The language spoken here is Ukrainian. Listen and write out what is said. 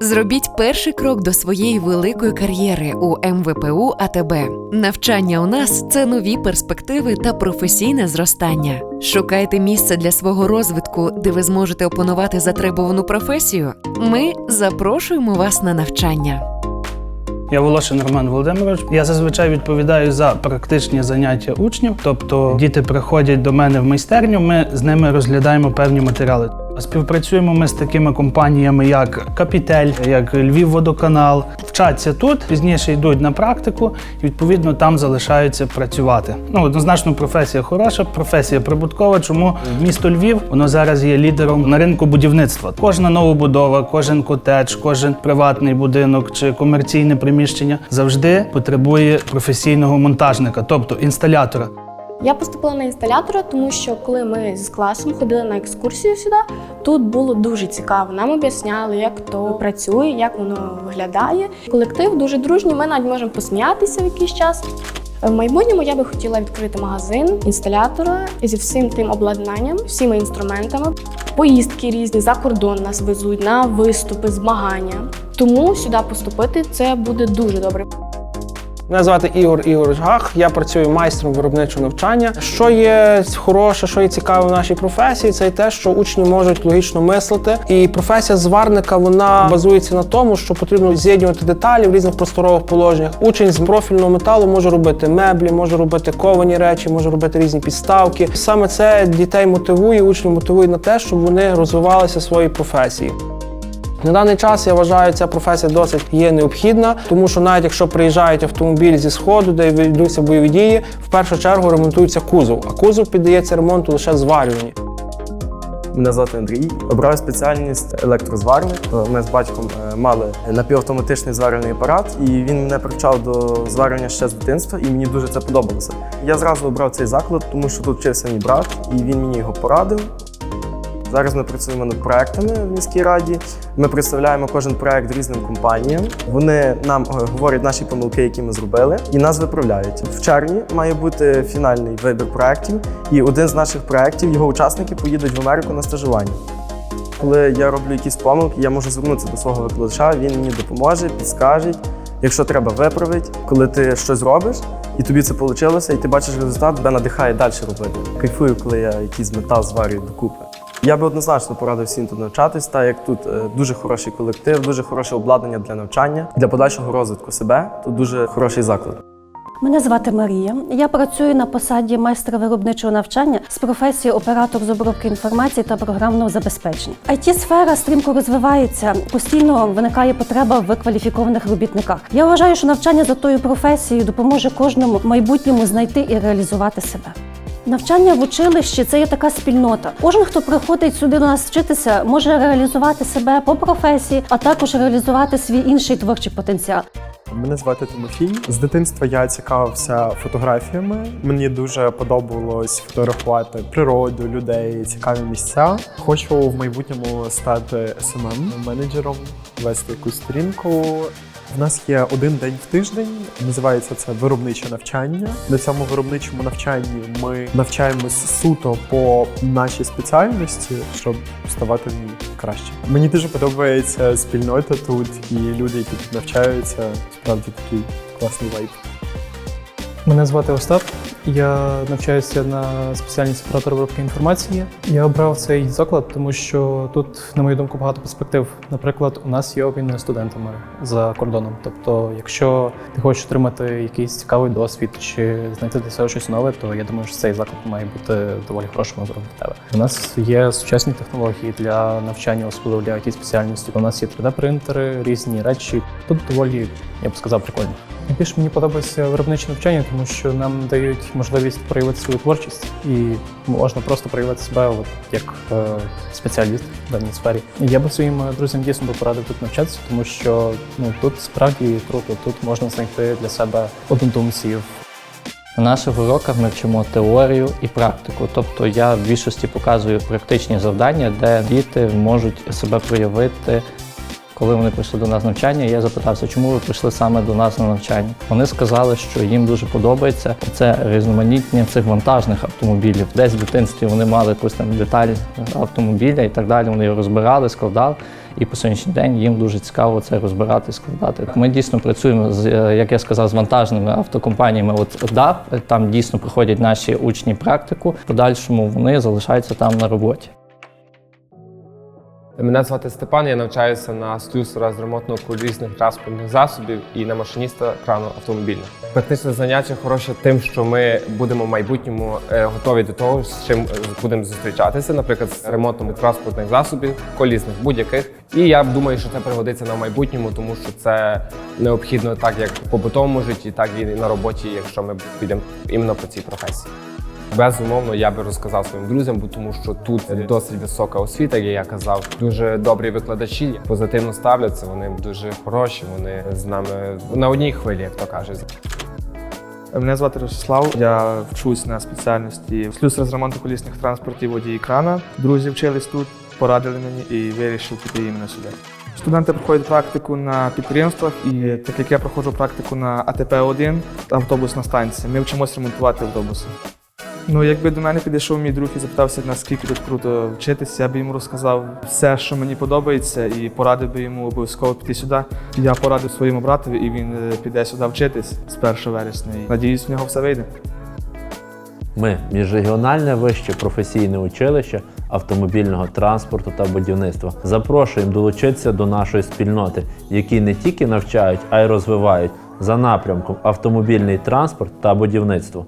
Зробіть перший крок до своєї великої кар'єри у МВПУ АТБ. Навчання у нас це нові перспективи та професійне зростання. Шукайте місце для свого розвитку, де ви зможете опанувати затребувану професію. Ми запрошуємо вас на навчання. Я Волошин Роман Володимирович. Я зазвичай відповідаю за практичні заняття учнів. Тобто діти приходять до мене в майстерню, ми з ними розглядаємо певні матеріали. Співпрацюємо ми з такими компаніями, як Капітель, як Львівводоканал. Вчаться тут, пізніше йдуть на практику і відповідно там залишаються працювати. Ну однозначно, професія хороша, професія прибуткова. Чому місто Львів воно зараз є лідером на ринку будівництва. Кожна новобудова, кожен котедж, кожен приватний будинок чи комерційне приміщення завжди потребує професійного монтажника, тобто інсталятора. Я поступила на інсталятора, тому що коли ми з класом ходили на екскурсію сюди, тут було дуже цікаво. Нам об'ясняли, як то працює, як воно виглядає. Колектив дуже дружній. Ми навіть можемо посміятися в якийсь час. В майбутньому я би хотіла відкрити магазин інсталятора зі всім тим обладнанням, всіма інструментами. Поїздки різні за кордон нас везуть на виступи, змагання. Тому сюди поступити це буде дуже добре. Мене звати Ігор Ігорович Гах. Я працюю майстром виробничого навчання. Що є хороше, що є цікаве в нашій професії, це й те, що учні можуть логічно мислити. І професія зварника вона базується на тому, що потрібно з'єднувати деталі в різних просторових положеннях. Учень з профільного металу може робити меблі, може робити ковані речі, може робити різні підставки. Саме це дітей мотивує, учнів мотивує на те, щоб вони розвивалися в своїй професії. На даний час я вважаю, ця професія досить є необхідна, тому що навіть якщо приїжджають автомобілі зі сходу, де ведуться бойові дії, в першу чергу ремонтується кузов, а кузов піддається ремонту лише зварюванні. Мене звати Андрій. Обрав спеціальність електрозварник. Ми з батьком е, мали напівавтоматичний зварювальний апарат, і він мене привчав до зварювання ще з дитинства, і мені дуже це подобалося. Я зразу обрав цей заклад, тому що тут вчився мій брат, і він мені його порадив. Зараз ми працюємо над проектами в міській раді. Ми представляємо кожен проект різним компаніям. Вони нам е, говорять наші помилки, які ми зробили, і нас виправляють. В червні має бути фінальний вибір проектів, і один з наших проектів його учасники поїдуть в Америку на стажування. Коли я роблю якісь помилки, я можу звернутися до свого викладача, він мені допоможе, підскаже. Якщо треба виправити, коли ти щось робиш, і тобі це вийшло, і ти бачиш результат, тебе надихає далі робити. Кайфую, коли я якийсь метал зварюю докупи. Я би однозначно порадив всім тут навчатись, так як тут е, дуже хороший колектив, дуже хороше обладнання для навчання, для подальшого розвитку себе. Тут дуже хороший заклад. Мене звати Марія. Я працюю на посаді майстра виробничого навчання з професії оператор з обробки інформації та програмного забезпечення. it сфера стрімко розвивається, постійно виникає потреба в кваліфікованих робітниках. Я вважаю, що навчання за тою професією допоможе кожному майбутньому знайти і реалізувати себе. Навчання в училищі це є така спільнота. Кожен, хто приходить сюди до нас вчитися, може реалізувати себе по професії, а також реалізувати свій інший творчий потенціал. Мене звати Тимофій. З дитинства я цікавився фотографіями. Мені дуже подобалось фотографувати природу, людей, цікаві місця. Хочу в майбутньому стати смм менеджером вести якусь сторінку. В нас є один день в тиждень, називається це виробниче навчання. На цьому виробничому навчанні ми навчаємось суто по нашій спеціальності, щоб ставати в ній краще. Мені дуже подобається спільнота тут і люди, які тут навчаються. Справді такий класний вайб. Мене звати Остап. Я навчаюся на спеціальність оператор обробки інформації. Я обрав цей заклад, тому що тут, на мою думку, багато перспектив. Наприклад, у нас є обмін студентами за кордоном. Тобто, якщо ти хочеш отримати якийсь цікавий досвід чи знайти для себе щось нове, то я думаю, що цей заклад має бути доволі хорошим вибором для тебе. У нас є сучасні технології для навчання, особливо для it спеціальності. У нас є 3D-принтери, різні речі. Тут доволі, я б сказав, прикольно. Найбільше мені подобається виробниче навчання, тому що нам дають можливість проявити свою творчість і можна просто проявити себе от, як е, спеціаліст в даній сфері. Я би своїм друзям дійсно би порадив тут навчатися, тому що ну тут справді круто, тут можна знайти для себе однодумців. На наших уроках ми вчимо теорію і практику. Тобто я в більшості показую практичні завдання, де діти можуть себе проявити. Коли вони прийшли до нас навчання, я запитався, чому ви прийшли саме до нас на навчання. Вони сказали, що їм дуже подобається це різноманіття цих вантажних автомобілів. Десь в дитинстві вони мали якусь там деталь автомобіля і так далі. Вони його розбирали, складали. і по сьогоднішній день їм дуже цікаво це розбирати, складати. Ми дійсно працюємо з, е, як я сказав, з вантажними автокомпаніями. От DAF, там дійсно проходять наші учні практику. В подальшому вони залишаються там на роботі. Мене звати Степан, я навчаюся на слюсара з ремонтно-колісних транспортних засобів і на машиніста крану автомобільного. Практичне заняття хороше тим, що ми будемо в майбутньому е, готові до того, з чим е, будемо зустрічатися, наприклад, з ремонтом транспортних засобів, колісних будь-яких. І я думаю, що це пригодиться на майбутньому, тому що це необхідно так як в побутовому житті, так і на роботі, якщо ми підемо іменно по цій професії. Безумовно, я би розказав своїм друзям, бо тому що тут досить висока освіта, як я казав. Дуже добрі викладачі позитивно ставляться. Вони дуже хороші. Вони з нами на одній хвилі, як то кажуть. Мене звати Ростислав. Я вчусь на спеціальності слюсар з ремонту колісних транспортів водій крана. Друзі вчились тут, порадили мені і вирішив піти іменно сюди. Студенти проходять практику на підприємствах, і так як я проходжу практику на АТП-1, автобусна станція, ми вчимося ремонтувати автобуси. Ну, якби до мене підійшов мій друг і запитався, наскільки тут круто вчитися, я б йому розказав все, що мені подобається, і порадив би йому обов'язково піти сюди. Я порадив своєму братові, і він е, піде сюди вчитись з 1 вересня. І надіюсь, в нього все вийде. Ми міжрегіональне вище професійне училище автомобільного транспорту та будівництва. Запрошуємо долучитися до нашої спільноти, які не тільки навчають, а й розвивають за напрямком автомобільний транспорт та будівництво.